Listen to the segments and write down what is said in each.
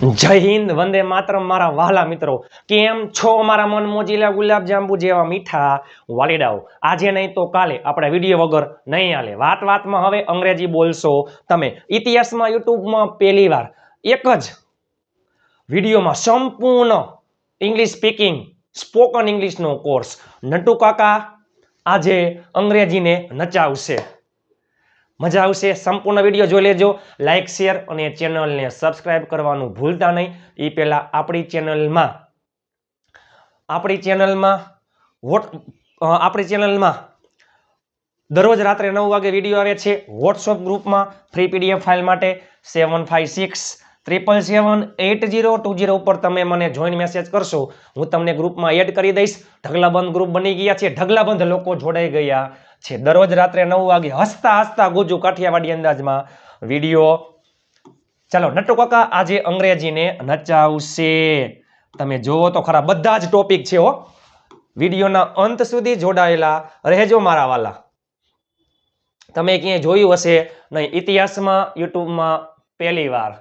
જય હિન્દ, વંદે માતરમ, મારા વહાલા મિત્રો. કેમ છો મારા મન મોજીલા ગુલાબ જાંબુ જેવા મીઠા વાલીડાઓ? આજે નહીં તો કાલે આપણે વીડિયો વગર નહીં હાલે. વાત વાતમાં હવે અંગ્રેજી બોલશો તમે. ઇતિહાસમાં, યુટ્યુબમાં પહેલી વાર એક જ વિડીયોમાં સંપૂર્ણ ઇંગ્લિશ સ્પીકિંગ સ્પોકન ઇંગ્લિશનો કોર્સ નટુ કાકા આજે અંગ્રેજીને નચાવશે. મજા આવશે. સંપૂર્ણ વીડિયો જોઈ લેજો. લાઇક શેર અને ચેનલને સબસ્ક્રાઈબ કરવાનું ભૂલતા નહીં. એ પહેલાં આપણી ચેનલમાં આપણી ચેનલમાં વોટ આપણી ચેનલમાં દરરોજ રાત્રે નવ વાગે વીડિયો આવે છે. વોટ્સઅપ ગ્રુપમાં ફ્રી પીડીએફ ફાઇલ માટે seven five six triple seven eight zero two zero ઉપર તમે મને જોઈન મેસેજ કરશો. હું તમને ગ્રુપમાં એડ કરી દઈશ. ઢગલાબંધ ગ્રુપ બની ગયા છે. ઢગલાબંધ લોકો જોડાઈ ગયા. છે. દરરોજ રાત્રે નવ વાગે હસતા હસતા ગુજુ કાઠિયાવાડી અંદાજમાં વીડિયો. ચાલો, નટુ કાકા, આજે અંગ્રેજીને નચાવશે. તમે જોવો તો ખરા, બધા જ ટોપિક છે હો. વિડીયોના અંત સુધી જોડાયેલા રહેજો મારા વાલા. તમે ક્યાંય જોયું હશે? નહીં, ઇતિહાસમાં, યુટ્યુબમાં પહેલી વાર.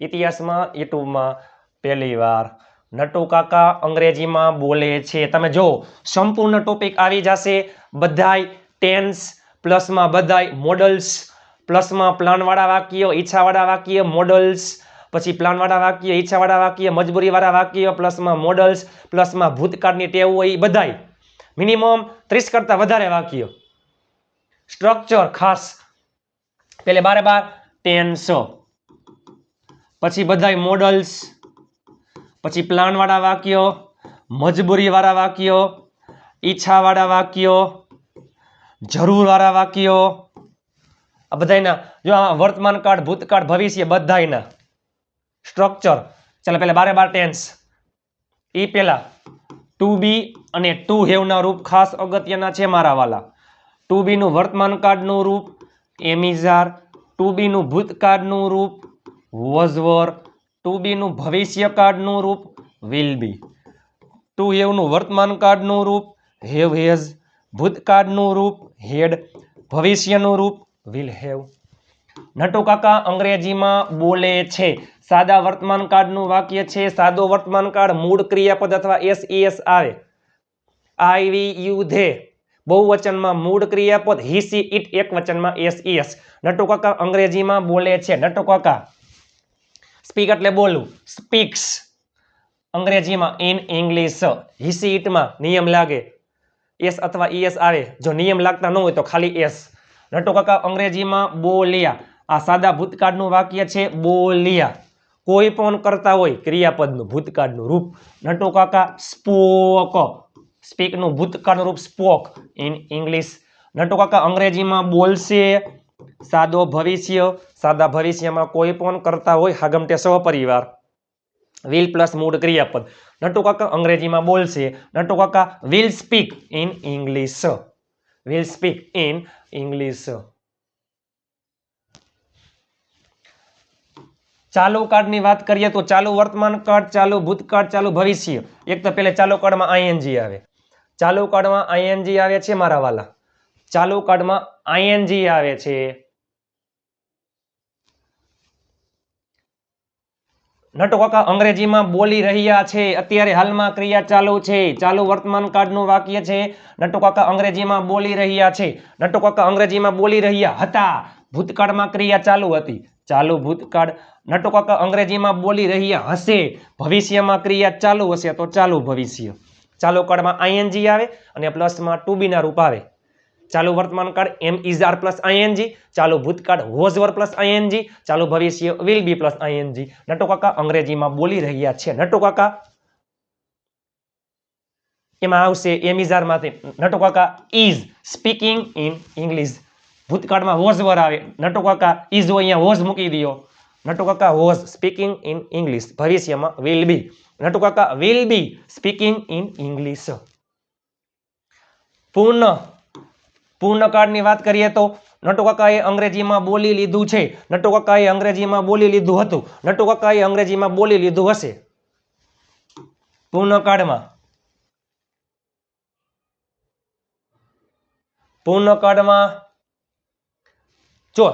ઇતિહાસમાં, યુટ્યુબમાં પહેલી વાર. નટુ કાકા અંગ્રેજીમાં બોલે છે. તમે જો સંપૂર્ણ ટોપિક આવી જશે. બધાય ટેન્સ, પ્લસમાં બધાય મોડલ્સ, પ્લસમાં પ્લાનવાળા વાક્ય, ઈચ્છાવાળા વાક્ય, મોડલ્સ, પછી પ્લાનવાળા વાક્ય, ઈચ્છાવાળા વાક્ય, મજબૂરીવાળા વાક્ય, પ્લસમાં મોડલ્સ, પ્લસમાં ભૂતકાળની ટેવ હોય એ બધાય. મિનિમમ ત્રીસ કરતાં વધારે વાક્ય. સ્ટ્રક્ચર ખાસ. પેલે બારે બાર, ટેન્સો. પછી બધાય મોડલ્સ, પછી પ્લાનવાળા વાક્યો, મજબૂરીવાળા વાક્યો, ઈચ્છાવાળા વાક્યો જરૂરવાળા વાક્યો આ બધાયના, જો આ વર્તમાન કાળ, ભૂતકાળ, ભવિષ્ય બધાયના સ્ટ્રક્ચર ચાલો પહેલાં બારે બાર ટેન્સ એ પહેલાં ટુ બી અને ટુ હેવના રૂપ ખાસ અગત્યના છે મારા વાલા. ટુ બીનું વર્તમાન કાળનું રૂપ એમિઝાર ટુ બીનું ભૂતકાળનું રૂપ વોઝ વર ટુ બીનું ભવિષ્ય કાળનું રૂપ વિલ બી ટુ હેવનું વર્તમાન કાળનું રૂપ હેવ હેઝ ભૂતકાળનું રૂપ, હેડ ભવિષ્યનું રૂપ વિલ હેવ નટુ કાકા અંગ્રેજીમાં બોલે છે, સાદા વર્તમાન કાળનું વાક્ય છે, સાદો વર્તમાન કાળ મૂળ ક્રિયાપદ અથવા એસ એસ આવે. આઈ વી યુ ધે બહુવચનમાં મૂળ ક્રિયાપદ હી ઇટ એક વચનમાં એસ એસ નટુ કાકા અંગ્રેજીમાં બોલે છે, નટુ કાકા સ્પીક એટલે બોલવું સ્પીક્સ અંગ્રેજીમાં ઇન ઇંગ્લિશ હી સી ઇટમાં નિયમ લાગે. એસ અથવા ઈએસ આવે. જો નિયમ લાગતા ન હોય તો ખાલી એસ. નટુ કાકા, અંગ્રેજીમાં બોલિયા. આ સાદા ભૂતકાળનું વાક્ય છે, બોલિયા. કોઈ પણ કરતા હોય ક્રિયાપદનું ભૂતકાળનું રૂપ. નટુ કાકા, સ્પોક. સ્પીકનું ભૂતકાળનું રૂપ સ્પોક ઇન ઇંગ્લિશ. નટુ કાકા, અંગ્રેજીમાં બોલશે. સાદો ભવિષ્ય. સાદા ભવિષ્યમાં કોઈ પણ કરતા હોય, હાગમટે સહપરિવાર. વિલ પ્લસ મૂળ ક્રિયાપદ. નટુ કાકા અંગ્રેજીમાં બોલશે. નટુ કાકા will speak in English will speak in English ચાલુ કાળની વાત કરીએ તો ચાલુ વર્તમાન કાળ ચાલુ ભૂતકાળ, ચાલુ ભવિષ્ય. એક તો પેલે ચાલુ કાળમાં આઈએનજી આવે. ચાલુ કાળમાં આઈએનજી આવે છે મારા વાલા. ચાલુ કાળમાં આઈએનજી આવે છે. નટુ અંગ્રેજીમાં બોલી રહ્યા છે. અત્યારે હાલમાં ક્રિયા ચાલુ છે. ચાલુ વર્તમાન કાળનું વાક્ય છે નટુ અંગ્રેજીમાં બોલી રહ્યા છે. નટુ અંગ્રેજીમાં બોલી રહ્યા હતા. ભૂતકાળમાં ક્રિયા ચાલુ હતી. ચાલુ ભૂતકાળ નટુ કાકા અંગ્રેજીમાં બોલી રહ્યા હશે. ભવિષ્યમાં ક્રિયા ચાલુ હશે તો ચાલુ ભવિષ્ય. ચાલુ કાળમાં આઈએનજી આવે અને પ્લસમાં ટુ બીના રૂપ આવે. ચાલુ વર્તમાન કાળ am is are plus ING ચાલુ ભૂતકાળ વોઝ વર પ્લસ આઈએનજી ચાલુ ભવિષ્ય will be plus ING Natu કાકા અંગ્રેજીમાં બોલી રહ્યા છે નટુ કાકા એમાં આવશે એમ ઇઝ આરમાંથી. નટુ કાકા ઇઝ સ્પીકિંગ ઇન ઇંગ્લિશ ભૂતકાળમાં વોઝ વર આવે. નટુ કાકા ઇઝ હોય અહીંયા વોઝ મૂકી દો નટુ કાકા વોઝ સ્પીકિંગ ઇન ઇંગ્લિશ ભવિષ્યમાં વિલ બી નટુ કાકા will be speaking in English પૂર્ણ. પૂર્ણકાળની વાત કરીએ તો નટુ કાકાએ અંગ્રેજીમાં બોલી લીધું છે. નટુ કાકાએ અંગ્રેજીમાં બોલી લીધું હતું. નટુકાકાએ અંગ્રેજીમાં બોલી લીધું હશે. પૂર્ણકાળમાં. પૂર્ણકાળમાં. જો,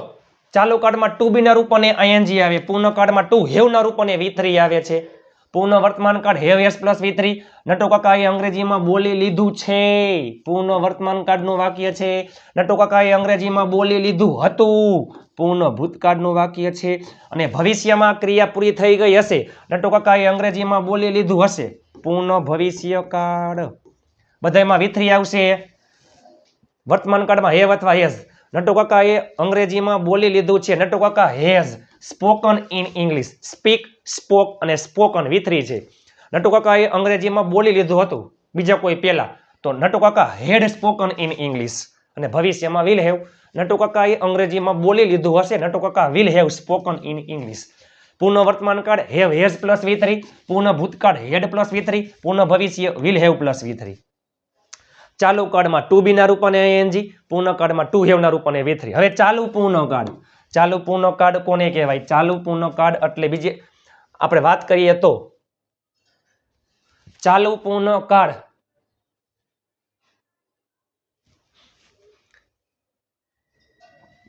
ચાલુ કાળમાં ટુ બીના રૂપ અને આઈએનજી આવે. પૂર્ણ કાળમાં ટુ હેવના રૂપ અને વી આવે છે. પૂર્ણ વર્તમાન કાળ have S plus V three Nato કાકાએ અંગ્રેજીમાં બોલી લીધું છે. પૂર્ણ વર્તમાન કાળનું વાક્ય છે. નટો કાકાએ અંગ્રેજીમાં બોલી લીધું હતું. પૂર્ણ ભૂતકાળનું વાક્ય છે. અને ભવિષ્યમાં ક્રિયા પૂરી થઈ ગઈ હશે. નટો કાકાએ અંગ્રેજીમાં બોલી લીધું હશે. પૂર્ણ ભવિષ્યકાળ બધામાં વી થ્રી આવશે. વર્તમાન કાળમાં હેવ અથવા હેઝ. નટો કાકાએ અંગ્રેજીમાં બોલી લીધું છે. નટો કાકા, has. Spoken in English. Speak, spoke અને સ્પોકન વિથરી છે નટુ કાકાએ અંગ્રેજીમાં બોલી લીધું હતું. બીજા કોઈ પહેલાં તો નટુ કાકા, હેડ સ્પોકન ઇન ઇંગ્લિશ. અને ભવિષ્યમાં વિલ હેવ. નટુ કાકાએ અંગ્રેજીમાં બોલી લીધું હશે. નટુ કાકા, will have spoken in English. પૂર્ણ વર્તમાન કાળ have has plus V three પૂર્ણ ભૂતકાળ, હેડ પ્લસ વી થ્રી પૂર્ણ ભવિષ્ય, વિલ હેવ પ્લસ વી ચાલુ કાળમાં ટુ બીના રૂપ અને એનજી પૂર્ણ કાળમાં ટુ હેવના રૂપ અને વી હવે ચાલુ પૂર્ણ કાળ ચાલુ પૂર્ણ કાર્ડ કોને કહેવાય? ચાલુ પૂર્ણ કાર્ડ એટલે બીજે, આપણે વાત કરીએ તો, ચાલુ પૂર્ણ કાર્ડ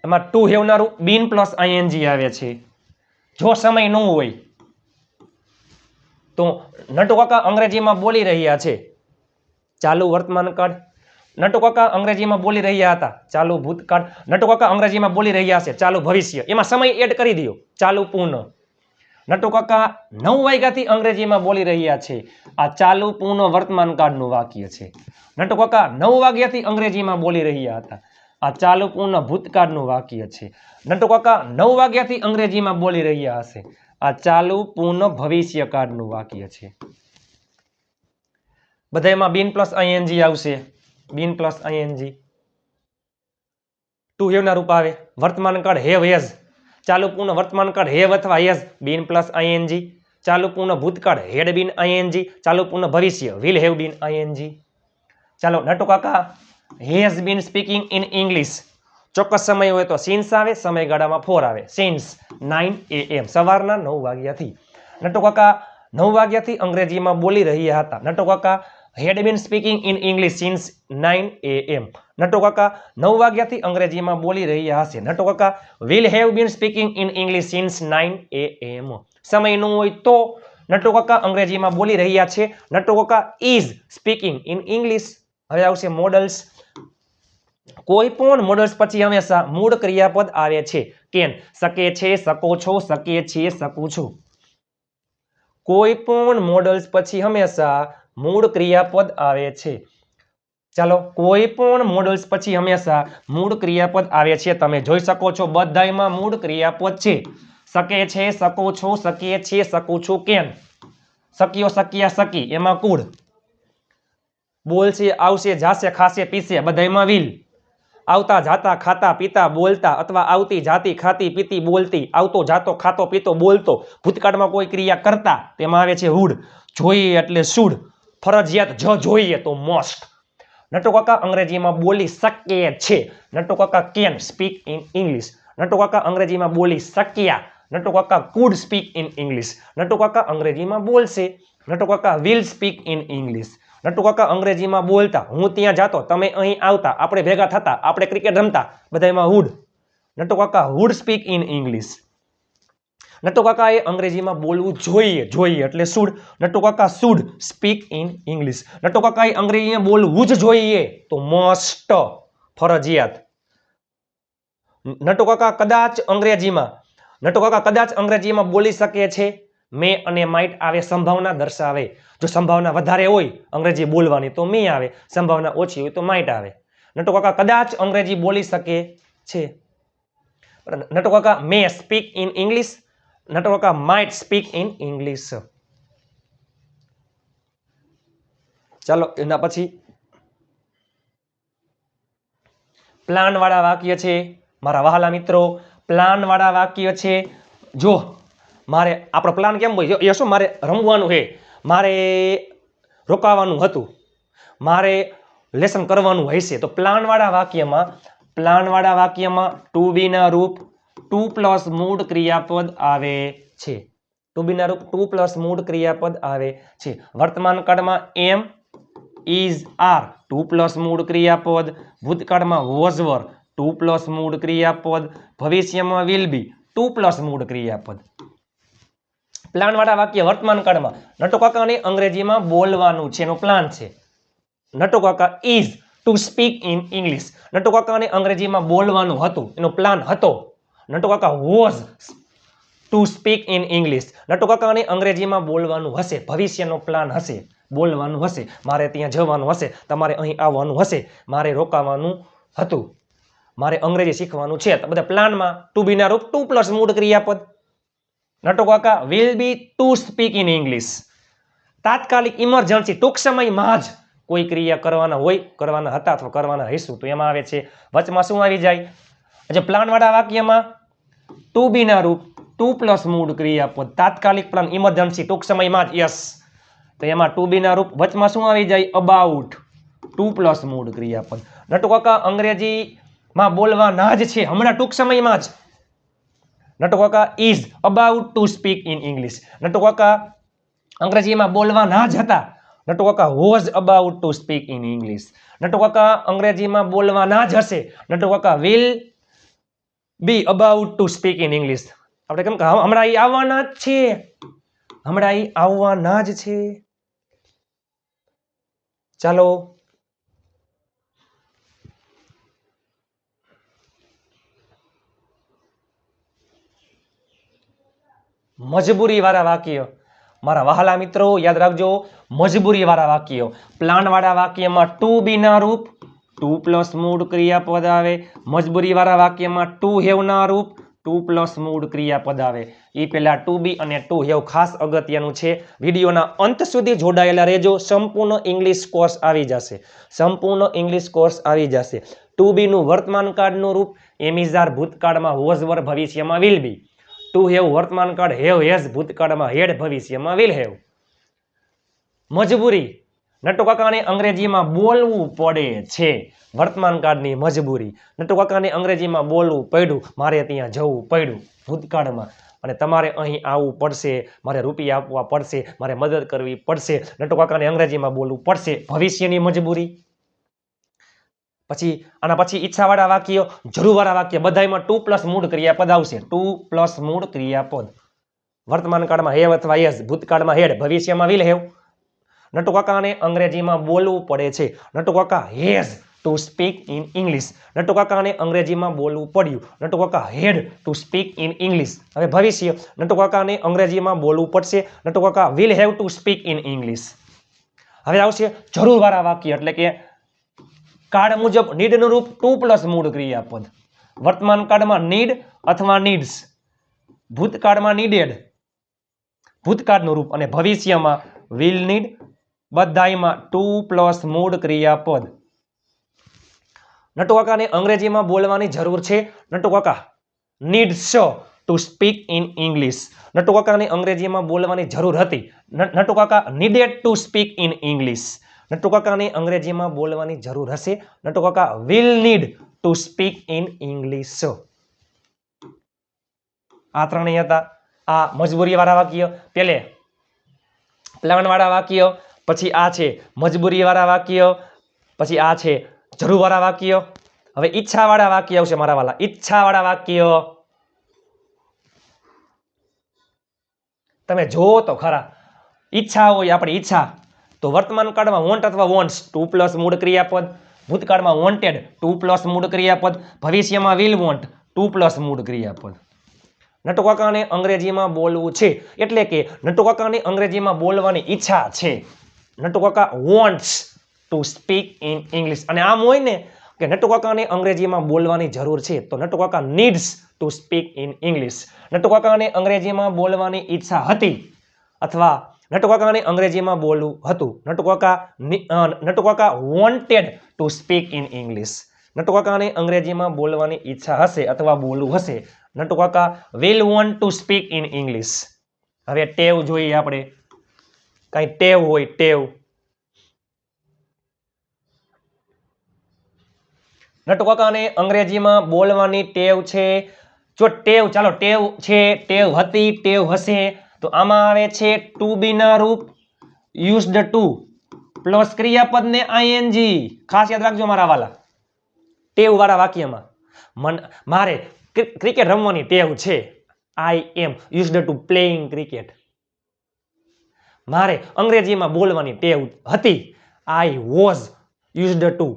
એમાં ટુ હેવનારું બિન પ્લસ આઈએનજી આવે છે. જો સમય ન હોય, તો નટવકા અંગ્રેજીમાં બોલી રહ્યા છે. ચાલુ વર્તમાન કાળ નટુ કાકા અંગ્રેજીમાં બોલી રહ્યા હતા, ચાલુ ભૂતકાળ નટુ કાકા અંગ્રેજીમાં બોલી રહ્યા છે, ચાલુ ભવિષ્ય. એમાં સમય એડ કરી દો ચાલુ પૂર્ણ. નટુ કાકા નવ વાગ્યાથી અંગ્રેજીમાં બોલી રહ્યા છે, આ ચાલુ પૂર્ણ વર્તમાન કાળનું વાક્ય છે. નટુ કાકા નવ વાગ્યાથી અંગ્રેજીમાં બોલી રહ્યા હતા, આ ચાલુ પૂર્ણ ભૂતકાળનું વાક્ય છે. નટુ કાકા નવ વાગ્યાથી અંગ્રેજીમાં બોલી રહ્યા હશે, આ ચાલુ પૂર્ણ ભવિષ્યકાળનું વાક્ય છે. બધા એમાં બીન પ્લસ આઈએનજી આવશે. બીન પ્લસ આઈએનજી ટુ હેવના રૂપ આવે. વર્તમાન કાળ હેવ હેઝ. ચાલુ પૂર્ણ વર્તમાન કાળ હેવ અથવા હેઝ. બીન પ્લસ આઈએનજી ચાલુ પૂર્ણ ભૂતકાળ હેડ બીન આઈએનજી ચાલુ પૂર્ણ ભવિષ્ય વિલ હેવ બીન આઈએનજી ચાલો, નટુ કાકા, has been speaking in English. ચોક્કસ સમય હોય તો સિન્સ આવે, સમયગાળામાં ફોર આવે. સિન્સ, નાઇન એ એમ સવારના નવ વાગ્યાથી. નટુ કાકા, નવ વાગ્યાથી અંગ્રેજીમાં બોલી રહ્યા હતા. નટુ કાકા had been speaking in English since nine A M Natu કાકા નવ વાગ્યાથી અંગ્રેજીમાં બોલી રહ્યા હશે નટુ કાકા will have been speaking in English since nine A M સમય ન હોય તો નટુ કાકા અંગ્રેજીમાં બોલી રહ્યા છે નટુ કાકા ઇઝ સ્પીકિંગ ઇન ઇંગ્લિશ હવે આવશે મોડલ્સ કોઈ પણ મોડલ્સ પછી હંમેશા મૂળ ક્રિયાપદ આવે છે। કેન શકે છે, શકો છો શકે છે શકું છું। કોઈ પણ મોડલ્સ પછી હંમેશા મૂળ ક્રિયાપદ આવે છે. ચાલો, કોઈ પણ મોડલ્સ પછી હંમેશા મૂળ ક્રિયાપદ આવે છે. તમે જોઈ શકો છો, બધાયમાં મૂળ ક્રિયાપદ છે. શકે છે, શકો છો, શકીએ છે શકું છું કેમ? શક્યો શક્યા શકી એમાં કુળ બોલશે, આવશે, જાશે, ખાશે, પીશે, બધાયમાં વિલ આવતા, જાતા, ખાતા, પીતા, બોલતા અથવા આવતી, જાતી, ખાતી, પીતી, બોલતી, આવતો, જાતો, ખાતો, પીતો, બોલતો, ભૂતકાળમાં કોઈ ક્રિયા કરતા, તેમાં આવે છે હુડ. જોઈએ એટલે શુડ. ફરજિયાત જ જોઈએ તો મોસ્ટ નટુ કાકા અંગ્રેજીમાં બોલી શકે છે. નટુ કાકા can speak in English Natu કાકા અંગ્રેજીમાં બોલી શક્યા. નટુ કાકા could speak in English Natu કાકા અંગ્રેજીમાં બોલશે. નટુ કાકા will speak in English Natu કાકા અંગ્રેજીમાં બોલતા, હું ત્યાં જાતો, તમે અહીં આવતા, આપણે ભેગા થતા, આપણે ક્રિકેટ રમતા. બધા એમાં વુડ નટુ કાકા would speak in English Natu એ અંગ્રેજીમાં બોલવું જોઈએ જોઈએ. એટલે શુડ નટુ કાકા should speak in English Natu એ અંગ્રેજીમાં બોલવું જ જોઈએ. તો મોસ્ટ ફરજિયાત. નટુ કાકા કદાચ અંગ્રેજીમાં, નટુ કાકા કદાચ અંગ્રેજીમાં બોલી શકે છે. મે અને માઇટ આવે સંભાવના દર્શાવે. જો સંભાવના વધારે હોય અંગ્રેજી બોલવાની, તો મે આવે. સંભાવના ઓછી હોય તો માઇટ આવે. નટુ કાકા કદાચ અંગ્રેજી બોલી શકે છે. નટુ કાકા, may speak in English Natu કાકા માઇટ સ્પીક ઇન ઇંગ્લિશ ચાલો એના પછી પ્લાન વાળા વાક્ય છે મારા વહાલા મિત્રો પ્લાન વાળા વાક્ય છે જો મારે આપણો પ્લાન કેમ હોય એ શું મારે રમવાનું છે મારે રોકાવાનું હતું મારે લેસન કરવાનું હશે તો પ્લાન વાળા વાક્યમાં પ્લાન વાળા વાક્યમાં ટુ બીના રૂપ ટુ પ્લસ મૂળ ક્રિયાપદ આવે છે. ટુ બીના રૂપ ટુ પ્લસ મૂળ ક્રિયાપદ આવે છે. વર્તમાન કાળમાં am is are to plus મૂળ ક્રિયાપદ, ભૂતકાળમાં વોઝ વર ટુ પ્લસ મૂળ ક્રિયાપદ, ભવિષ્યમાં વિલ બી ટુ પ્લસ મૂળ ક્રિયાપદ. પ્લાન વાળા વાક્ય વર્તમાન કાળમાં. નટોકાકાને અંગ્રેજીમાં બોલવાનું છે, એનો પ્લાન છે. Natokaka is to speak in English. નટોકાકાને અંગ્રેજીમાં બોલવાનું હતું, એનો પ્લાન હતો. નટુ કાકા was to speak in English નટુ કાકાને અંગ્રેજીમાં બોલવાનું હશે, ભવિષ્યનો પ્લાન હશે, બોલવાનું હશે, મારે ત્યાં જવાનું હશે, તમારે અહીં આવવાનું હશે, મારે રોકાવાનું હતું. મારે અંગ્રેજી શીખવાનું છે, તો બધા પ્લાનમાં ટુ બીના રૂપ ટુ પ્લસ મૂળ ક્રિયાપદ. Natukaka will be to speak in English તાત્કાલિક ઇમરજન્સી ટૂંક સમયમાં જ કોઈ ક્રિયા કરવાના હોય, કરવાના હતા અથવા કરવાના હઈશું તો એમાં આવે છે. વચમાં શું આવી જાય? જે પ્લાનવાળા વાક્યમાં ટુ બીના રૂપ ટુ પ્લસ મૂળ ક્રિયાપદ તાત્કાલિક પ્લાન ઇમરજન્સી ટૂંક સમયમાં જ યસ તો એમાં ટુ બીના રૂપ વચમાં શું આવી જાય અબાઉટ ટુ પ્લસ મૂળ ક્રિયાપદ નટુકાકા અંગ્રેજીમાં બોલવાના જ છે હમણાં ટૂંક સમયમાં જ Natukaka is about to speak in English Natukaka અંગ્રેજીમાં અંગ્રેજીમાં બોલવાના જ હતા Natukaka was about to speak in English Natukaka અંગ્રેજીમાં બોલવાના જ હશે Natukaka will be about to speak in English આપણે કેમ કે હમણાં એ આવવાના જ છે. હમણાં એ આવવાના જ છે. ચાલો. મજબૂરી વાળા વાક્ય. મારા વહાલા મિત્રો, યાદ રાખજો મજબૂરી વાળા વાક્યો. પ્લાન વાળા વાક્યમાં ટુ બી ના રૂપ ટુ પ્લસ મૂળ ક્રિયાપદ આવે. મજબૂરીવાળા વાક્યમાં ટુ હેવના રૂપ, ટુ પ્લસ મૂળ ક્રિયાપદ આવે. એ પહેલાં ટુ બી અને ટુ હેવ ખાસ અગત્યનું છે. વિડીયોના અંત સુધી જોડાયેલા રહેજો. સંપૂર્ણ ઇંગ્લિશ કોર્સ આવી જશે. સંપૂર્ણ ઇંગ્લિશ કોર્સ આવી જશે. ટુ બીનું વર્તમાન કાળનું રૂપ, એમિઝાર ભૂતકાળમાં હોઝ વર ભવિષ્યમાં વિલ બી. ટુ હેવ વર્તમાન કાળ, હેવ હેઝ ભૂતકાળમાં હેડ ભવિષ્યમાં વિલ હેવ. મજબૂરી. નટુ કાકાને અંગ્રેજીમાં બોલવું પડે છે. વર્તમાન કાળની મજબૂરી. નટુ કાકાને અંગ્રેજીમાં બોલવું પડ્યું. મારે ત્યાં જવું પડ્યું ભૂતકાળમાં. અને તમારે અહીં આવવું પડશે. મારે રૂપિયા આપવા પડશે. મારે મદદ કરવી પડશે. નટુ કાકાને અંગ્રેજીમાં બોલવું પડશે. ભવિષ્યની મજબૂરી. પછી આના પછી ઈચ્છાવાળા વાક્યો. જરૂરવાળા વાક્ય બધાયમાં ટુ પ્લસ મૂળ ક્રિયાપદ આવશે. ટુ પ્લસ મૂળ ક્રિયાપદ. વર્તમાન કાળમાં હેવ અથવા યસ. ભૂતકાળમાં હેડ. ભવિષ્યમાં વિલ હેવ. નટુ કાકાને અંગ્રેજીમાં બોલવું પડે છે. Natukaka has to speak in English નટુકાકાને અંગ્રેજીમાં બોલવું પડ્યું. Natukaka had to speak in English હવે ભવિષ્ય, નટુકાકાને અંગ્રેજીમાં બોલવું પડશે. Natukaka will have to speak in English હવે આવશે જરૂરવાળા વાક્ય, એટલે કે કાળ મુજબ નીડનું રૂપ ટુ પ્લસ મૂળ ક્રિયાપદ. વર્તમાન કાળમાં નીડ અથવા નીડ્સ. ભૂતકાળમાં નીડેડ. ભૂતકાળનું રૂપ. અને ભવિષ્યમાં વિલ નીડ બધાયમાં ટુ પ્લસ મૂળ ક્રિયાપદ. નટુકાકાને અંગ્રેજીમાં બોલવાની જરૂર છે. Natukaka need needs to speak in English નટુકાકાને અંગ્રેજીમાં બોલવાની જરૂર હતી. ન- Natu needed to speak in English નટુકાકાને અંગ્રેજીમાં બોલવાની જરૂર હશે. Natukaka will need to speak in English આ ત્રણેય હતા. આ મજબૂરીવાળા વાક્ય. પેલે પ્લાનવાળા વાક્ય. પછી આ છે મજબૂરીવાળા વાક્ય, પછી આ છે જરૂરવાળા વાક્ય. હવે ઈચ્છાવાળા વાક્ય આવશે મારા વાલા. ઈચ્છાવાળા વાક્ય. તમે જુઓ તો ખરા. ઈચ્છા હોય આપણી ઈચ્છા. તો વર્તમાન કાળમાં વોન્ટ અથવા વોન્ટ્સ ટુ પ્લસ મૂળ ક્રિયાપદ. ભૂતકાળમાં વોન્ટેડ ટુ પ્લસ મૂળ ક્રિયાપદ. ભવિષ્યમાં વિલ વોન્ટ ટુ પ્લસ મૂળ ક્રિયાપદ. નટુકાકાને અંગ્રેજીમાં બોલવું છે. એટલે કે નટુકાકાને અંગ્રેજીમાં બોલવાની ઈચ્છા છે. નટુ કાકા wants to speak in English અને આમ હોય ને કે નટુ કાકાને અંગ્રેજીમાં બોલવાની જરૂર છે તો Natu needs to speak in English Natu અંગ્રેજીમાં બોલવાની ઈચ્છા હતી અથવા નટુકાકાને અંગ્રેજીમાં બોલવું હતું. નટુ કાકા ની- અ, નટુ કાકા wanted to speak in English નટુકાકાને અંગ્રેજીમાં બોલવાની ઈચ્છા હશે અથવા બોલવું હશે. Natukaka will want to speak in English હવે ટેવ જોઈએ આપણે. કાંઈ ટેવ હોય ટેવ. નટુ કાકાને અંગ્રેજીમાં બોલવાની ટેવ છે. જો ટેવ, ચાલો, ટેવ છે, ટેવ હતી, ટેવ હશે, તો આમાં આવે છે ટુ બી ના રૂપ. યુઝડ ટુ પ્લસ ક્રિયાપદ ને આઈએનજી ખાસ યાદ રાખજો મારા વાલા. ટેવ વાળા વાક્યમાં. મન, મારે ક્રિકેટ રમવાની ટેવ છે. I am used to playing cricket મારે અંગ્રેજીમાં બોલવાની ટેવ હતી. I was used to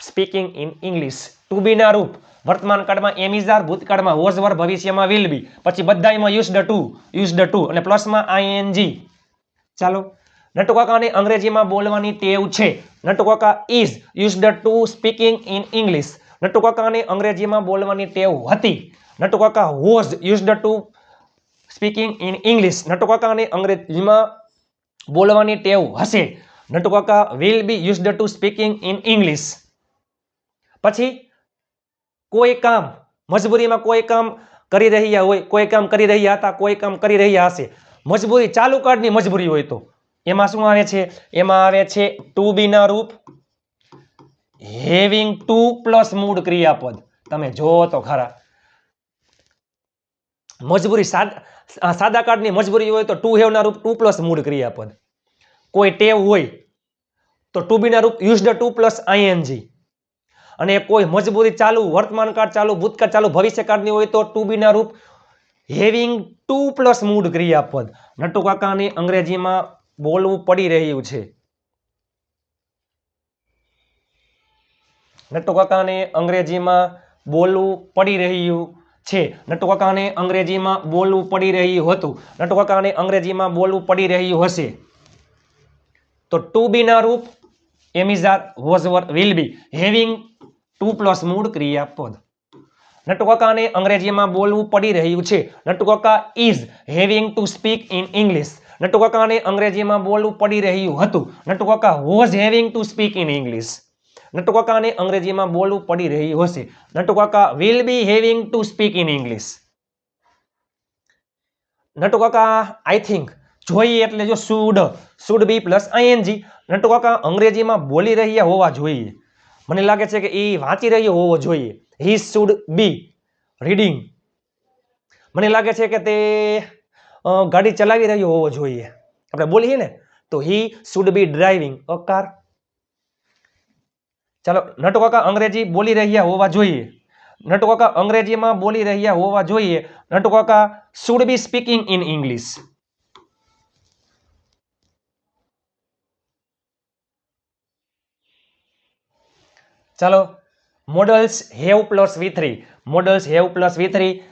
speaking in English to be ના રૂપ. વર્તમાન કાળમાં એમ ઇઝ આર ભૂતકાળમાં વોઝ વર ભવિષ્યમાં વિલ બી પછી બધાયમાં યુઝડ ટુ યુઝડ ટુ અને પ્લસમાં આઈએનજી ચાલો, નટુકાકાને અંગ્રેજીમાં બોલવાની ટેવ છે. Natukaka is used to speaking in English નટુકાકાને અંગ્રેજીમાં બોલવાની ટેવ હતી. Natukaka was used to speaking in English નટુકાકાને અંગ્રેજીમાં બોલવાની ટેવ હશે. નટુ કાકા will be used to speaking in English પછી, કોઈ કામ, મજબૂરીમાં કોઈ કામ કરી રહ્યા હોય, કોઈ કામ કરી રહ્યા હતા, કોઈ કામ કરી રહ્યા હશે. મજબૂરી ચાલુ કાર્ડની મજબૂરી હોય તો. એમાં શું આવે છે? એમાં આવે છે ટુ બી ના રૂપ. હેવિંગ ટુ પ્લસ મૂળ ક્રિયાપદ. તમે જોવો તો ખરા. મજબૂરી સાદ કાર્ડની મજબૂરી હોય તો ટુ હેવના રૂપ ટુ પ્લસ મૂળ ક્રિયાપદ. કોઈ ટેવ હોય તો ટુ બીના રૂપ યુઝડ ટુ પ્લસ આઈએનજી અને કોઈ મજબૂરી ચાલુ, વર્તમાન કાળ ચાલુ, ભૂતકાળ ચાલુ, ભવિષ્ય કાળની હોય તો ટુ બીના રૂપ હેવિંગ ટુ પ્લસ મૂળ ક્રિયાપદ. નટુ કાકાને અંગ્રેજીમાં બોલવું પડી રહ્યું છે. નટુ કાકાને અંગ્રેજીમાં બોલવું પડી રહ્યું છે. નટવકાને અંગ્રેજીમાં બોલવું પડી રહ્યું હતું. નટવકાને અંગ્રેજીમાં બોલવું પડી રહ્યું હશે. તો ટુ બીના રૂપ am is are was were will be having to plus મૂળ ક્રિયાપદ. નટવકાને અંગ્રેજીમાં બોલવું પડી રહ્યું છે. Natvaka is having to speak in English નટવકાને અંગ્રેજીમાં બોલવું પડી રહ્યું હતું. Natvaka was having to speak in English Natu કાકાને અંગ્રેજીમાં બોલવું પડી રહ્યું હશે. Natukaka will be having to speak in English Natkaka I think જોઈએ એટલે જો should should be plus ING Natu કાકા અંગ્રેજીમાં બોલી રહ્યા હોવા જોઈએ. મને લાગે છે કે એ વાંચી રહ્યો હોવો જોઈએ. હી શુડ બી રીડિંગ મને લાગે છે કે તે ગાડી ચલાવી રહ્યો હોવો જોઈએ. આપણે બોલીએ ને, તો he should be driving a car ચાલો, નટુ અંગ્રેજી બોલી રહ્યા હોવા જોઈએ. નટુ અંગ્રેજીમાં બોલી રહ્યા હોવા જોઈએ. નટુ કાકા should be speaking in English ચાલો modals have plus V three modals have plus V three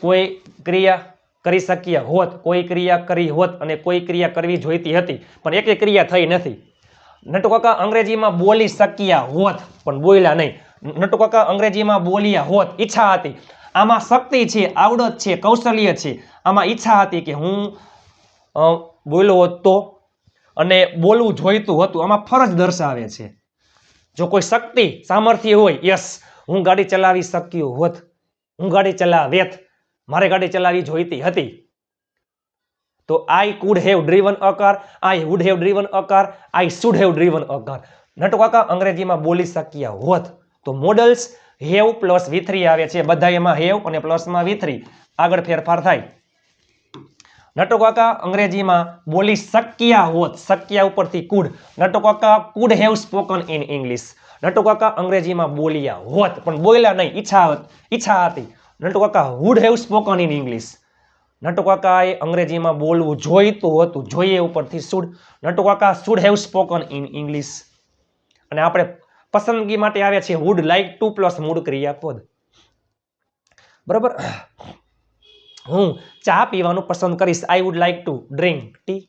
કોઈ ક્રિયા કરી શક્ય હોત, કોઈ ક્રિયા કરી હોત અને કોઈ ક્રિયા કરવી જોઈતી હતી, પણ એકે ક્રિયા થઈ નથી. નટુ કાકા અંગ્રેજીમાં બોલી શક્યા હોત, પણ બોલ્યા નહીં. નટુ કાકા અંગ્રેજીમાં બોલ્યા હોત, ઈચ્છા હતી. આમાં શક્તિ છે, આવડત છે, કૌશલ્ય છે. આમાં ઈચ્છા હતી કે હું બોલ્યો હોત તો અને બોલવું જોઈતું હતું. આમાં ફરજ દર્શાવે છે. જો કોઈ શક્તિ, સામર્થ્ય હોય, યસ, હું ગાડી ચલાવી શક્યો હોત. હું ગાડી ચલાવેત. મારે ગાડી ચલાવી જોઈતી હતી. તો I could have driven a I would have driven a I should have driven a car Natu કાકા અંગ્રેજીમાં બોલી શક્યા હોત તો મોડલ્સ હેવ પ્લસ વી આવે છે. બધા એમાં હેવ અને પ્લસમાં વી આગળ ફેરફાર થાય. નટુકાકા અંગ્રેજીમાં બોલી શક્યા હોત, શક્યા ઉપરથી could Nato could have spoken in English Nato અંગ્રેજીમાં બોલ્યા હોત, પણ બોલ્યા નહીં. ઈચ્છા હોત, ઈચ્છા હતી. નટુ કાકા would have spoken in English Natu કાકાએ અંગ્રેજીમાં બોલવું જોઈતું હતું. જોઈએ ઉપરથી should નટકાકા should have spoken in English અને આપણે પસંદગી માટે આવે છે વુડ લાઈક ટુ પ્લસ મૂળ ક્રિયાપદ. બરાબર? હું ચા પીવાનું પસંદ કરીશ. I would like to drink tea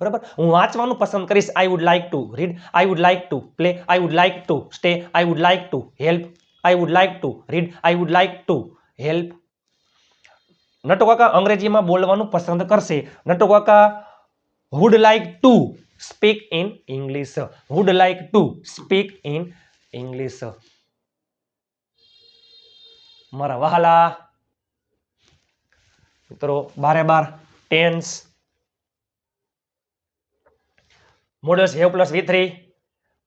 બરાબર? હું વાંચવાનું પસંદ કરીશ. I would like to read I would like to play I would like to stay I would like to help I would like to read I would like to help Natu કાકા અંગ્રેજીમાં બોલવાનું પસંદ કરશે. નટુ કાકા would like to speak in English would like to speak in English મારા વહાલા. મિત્રો, બારે બાર tense models have plus V three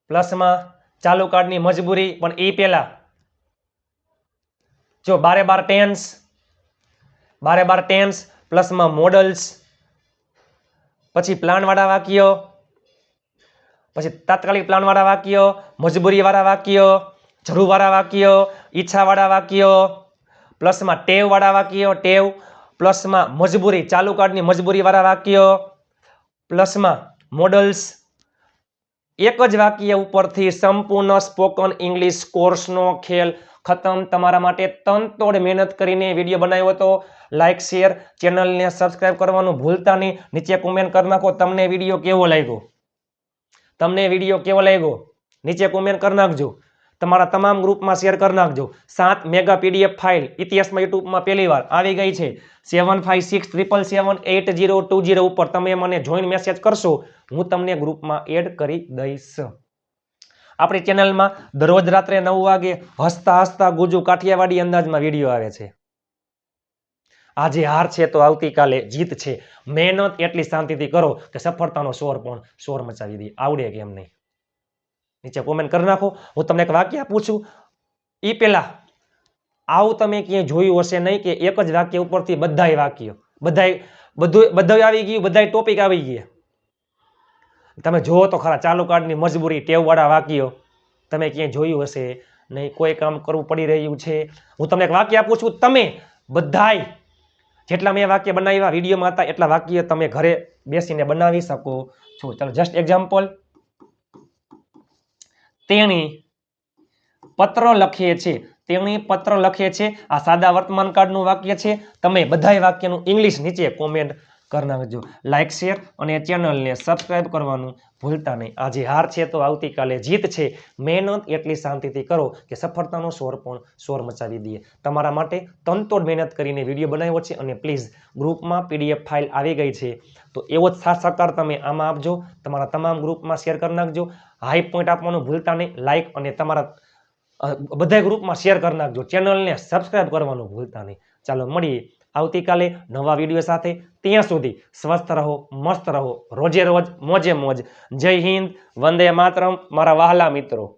પ્લસમાં ચાલુ કાર્ડની મજબૂરી, પણ એ પહેલા જો બારે બાર ટેન્સ બારે બાર ટેમ્સ, પ્લસમાં મોડલ્સ, પછી પ્લાનવાળા વાક્ય, પછી તાત્કાલિક પ્લાનવાળા વાક્ય, મજબૂરીવાળા વાક્ય જરૂરવાળા વાક્ય, ઈચ્છાવાળા વાક્ય, પ્લસમાં ટેવવાળા વાક્યો, ટેવ, પ્લસમાં મજબૂરી, ચાલુ કાર્ડની મજબૂરીવાળા વાક્ય, પ્લસમાં મોડલ્સ. એક જ વાક્ય ઉપરથી સંપૂર્ણ સ્પોકન ઇંગ્લિશ કોર્સનો ખેલ ખતમ. તમારા માટે તનતોડ મહેનત કરીને વીડિયો બનાવ્યો હતો. લાઇક શેર ચેનલને સબસ્ક્રાઇબ કરવાનું ભૂલતા નહીં. નીચે કોમેન્ટ કરી નાખો, તમને વીડિયો કેવો લાગ્યો? તમને વીડિયો કેવો લાગ્યો? નીચે કોમેન્ટ કરી નાખજો. તમારા તમામ ગ્રુપમાં શેર કરી નાખજો. સાત મેગા પીડીએફ ફાઇલ ઇતિહાસમાં યુટ્યુબમાં પહેલી વાર આવી ગઈ છે. Seven five six triple seven eight zero two zero ઉપર તમે મને જોઈન મેસેજ કરશો. હું તમને ગ્રુપમાં એડ કરી દઈશ. આપણી ચેનલમાં દરરોજ રાત્રે નવ વાગે હસતા હસતા ગુજુ કાઠિયાવાડી અંદાજમાં વીડિયો આવે છે. આજે હાર છે તો આવતીકાલે જીત છે. મહેનત એટલી શાંતિથી કરો કે સફળતાનો શોર પણ શોર મચાવી દે. આવડે કેમ નહીં? નીચે કોમેન્ટ કરી નાખો. હું તમને એક વાક્ય આપું છું એ પહેલા આવું તમે ક્યાંય જોયું હશે નહીં કે એક જ વાક્ય ઉપરથી બધાય વાક્ય, બધાય, બધું બધું આવી ગયું, બધાય ટોપિક આવી ગયા. તમે જુઓ તો ખરા ચાલુ કાર્ડની મજબૂરી ટેવવાળા વાક્યો તમે ક્યાંય જોયું હશે? નહીં, કોઈ કામ કરવું પડી રહ્યું છે? હું તમને એક વાક્ય આપું છું, તમે બધાય જેટલા મેં વાક્ય બનાવ્યા, વિડીયોમાં હતા, એટલા વાક્ય તમે ઘરે બેસીને બનાવી શકો છો. ચાલો જસ્ટ એક્ઝામ્પલ તેણી પત્ર લખીએ છે. તેણી પત્ર લખે છે. આ સાદા વર્તમાન કાળનું વાક્ય છે. તમે બધાય વાક્યનું ઇંગ્લિશ નીચે કોમેન્ટ કરી નાખજો. લાઇક શેર અને ચેનલને સબસ્ક્રાઈબ કરવાનું ભૂલતા નહીં. આજે હાર છે તો આવતીકાલે જીત છે. મહેનત એટલી શાંતિથી કરો કે સફળતાનો શોર પણ શોર મચાવી દઈએ. તમારા માટે તનતોડ મહેનત કરીને વીડિયો બનાવ્યો છે અને પ્લીઝ ગ્રુપમાં પીડીએફ ફાઇલ આવી ગઈ છે. તો એવો જ સાથ સહકાર તમે આમાં આપજો. તમારા તમામ ગ્રુપમાં શેર કરી નાખજો. હાઈ પોઈન્ટ આપવાનું ભૂલતા નહીં. લાઇક અને તમારા બધા ગ્રુપમાં શેર કરી નાખજો. ચેનલને સબસ્ક્રાઈબ કરવાનું ભૂલતા નહીં. ચાલો મળીએ. આવતીકાલે નવા વીડિયો સાથે. ત્યાં સુધી સ્વસ્થ રહો, મસ્ત રહો. રોજે રોજ મોજે મોજ. જય હિન્દ, વંદે માતરમ, મારા વહાલા મિત્રો.